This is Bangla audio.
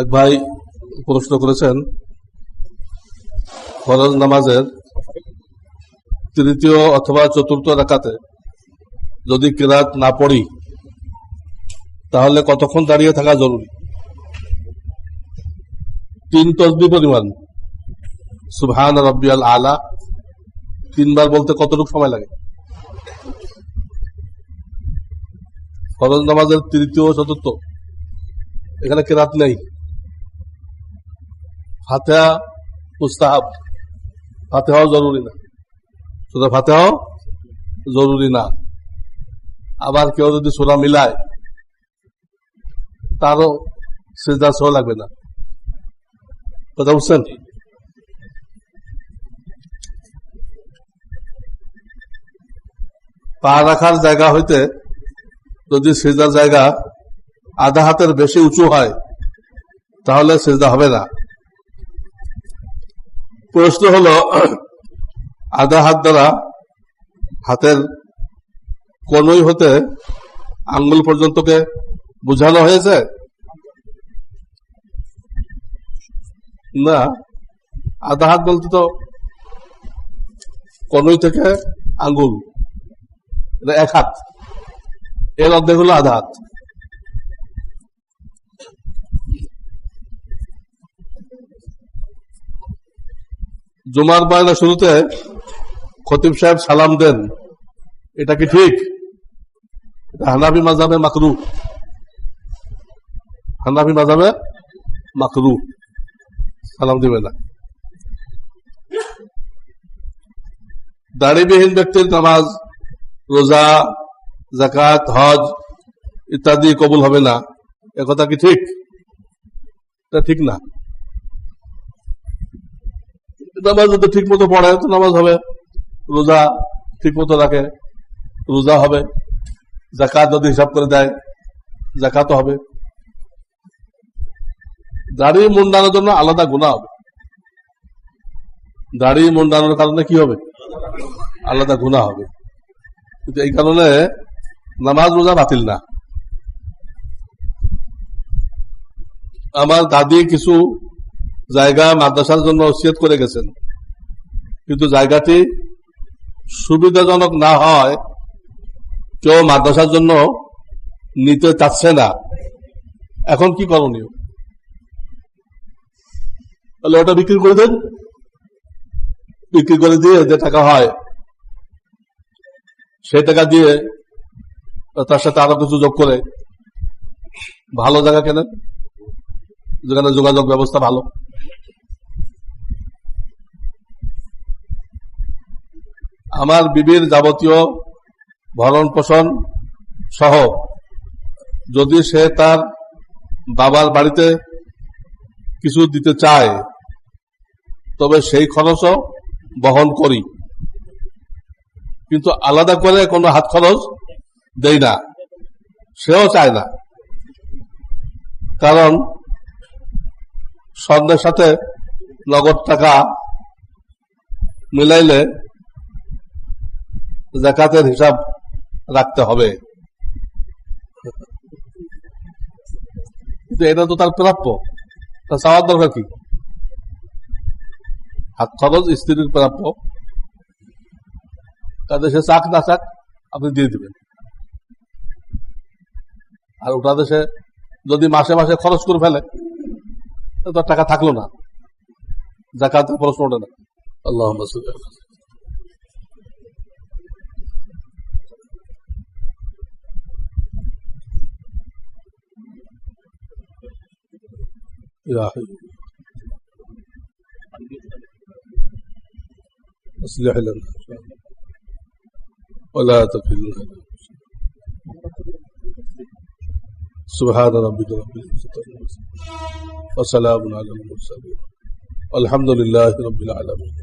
এক ভাই প্রশ্ন করেছেন, ফরজ নামাজের তৃতীয় অথবা চতুর্থ রাকাতে যদি কিরাত না পড়ি, তাহলে কতক্ষণ দাঁড়িয়ে থাকা জরুরি? তিন তসবি পরিমাণ। সুবহান রব্বিয়াল আলা, তিনবার বলতে কতটুকু সময় লাগে? ফরজ নামাজের তৃতীয় চতুর্থ। এখানে কেরাত নেই। ফাতেহা মুস্তাহাব। ফাতেহাও জরুরি না। সুতরাং ফাতেহাও জরুরি না। আবার কেউ যদি সোনা মিলায়, তারও সেজদা সহ লাগবে না। কথা বুঝছেন? পা রাখার জায়গা হইতে যদি সেজদার জায়গা আধা হাতের বেশি উঁচু হয়, তাহলে সেজদা হবে না। প্রশ্ন হলো, আধা হাত দ্বারা হাতের কোনই হতে আঙ্গুল পর্যন্তকে বুঝানো হয়েছে? না, আধা হাত বলতে তো কনুই থেকে আঙ্গুল এক হাত। এর অর্ধেক হলো আধা জুমার বায়না শুরুতে খতিব সাহেব সালাম দেন, এটা কি ঠিক? এটা হানাবি মাজাবে মাকরু। হানাবি মাজাবে মাকরু। সালাম দিবে না। দাড়িবিহীন ব্যক্তির নামাজ, রোজা জাকাত হজ ইত্যাদি কবুল হবে না। একথা কি ঠিক? এটা ঠিক না। নামাজ যদি ঠিক মতো পড়ে, তো নামাজ হবে। রোজা ঠিক মতো রাখে, রোজা হবে। জাকাত যদি হিসাব করে দেয় জাকাতও হবে। দাড়ি মুন্ডানোর জন্য আলাদা গুণা হবে। দাড়ি মুন্ডানোর কারণে কি হবে? আলাদা গুণা হবে। কিন্তু এই কারণে নামাজ রোজা বাতিল না। আমার দাদি কিছু জায়গা মাদ্রাসার জন্য অসিয়ত করে গেছেন। কিন্তু জায়গাটি সুবিধাজনক না হয়, কেউ মাদ্রাসার জন্য নিতে চাচ্ছে না। এখন কি করণীয়? তাহলে ওটা বিক্রি করে দেন। বিক্রি করে দিয়ে যে টাকা হয়, সেই টাকা দিয়ে তার সাথে আরও কিছু যোগ করে। ভালো জায়গা কেনেন? যেখানে যোগাযোগ ব্যবস্থা ভালো। আমার বিবির যাবতীয় ভরণ পোষণ সহ যদি সে তার বাবার বাড়িতে কিছু দিতে চায়, তবে সেই খরচও বহন করি। কিন্তু আলাদা করে কোনো হাত খরচ দেই না সেও চায় না। কারণ স্বর্ণের সাথে নগদ টাকা মিলাইলে জাকাতের হিসাব রাখতে হবে। কিন্তু এটা তো তার প্রাপ্য। তা চাওয়ার দরকার কি? হাত খরচ স্ত্রীর প্রাপ্য। তাদের সে চাক না চাক আপনি দিয়ে দিবেন। আর ওটা দেশে যদি মাসে মাসে খরচ করে ফেলে তো টাকা থাকলো না জাকাত প্রশ্ন ওঠে না আল্লাহ إلهي أصلح لنا ولا تكلنا سبحان ربك رب العزة وسلام على المرسلين والحمد لله رب العالمين.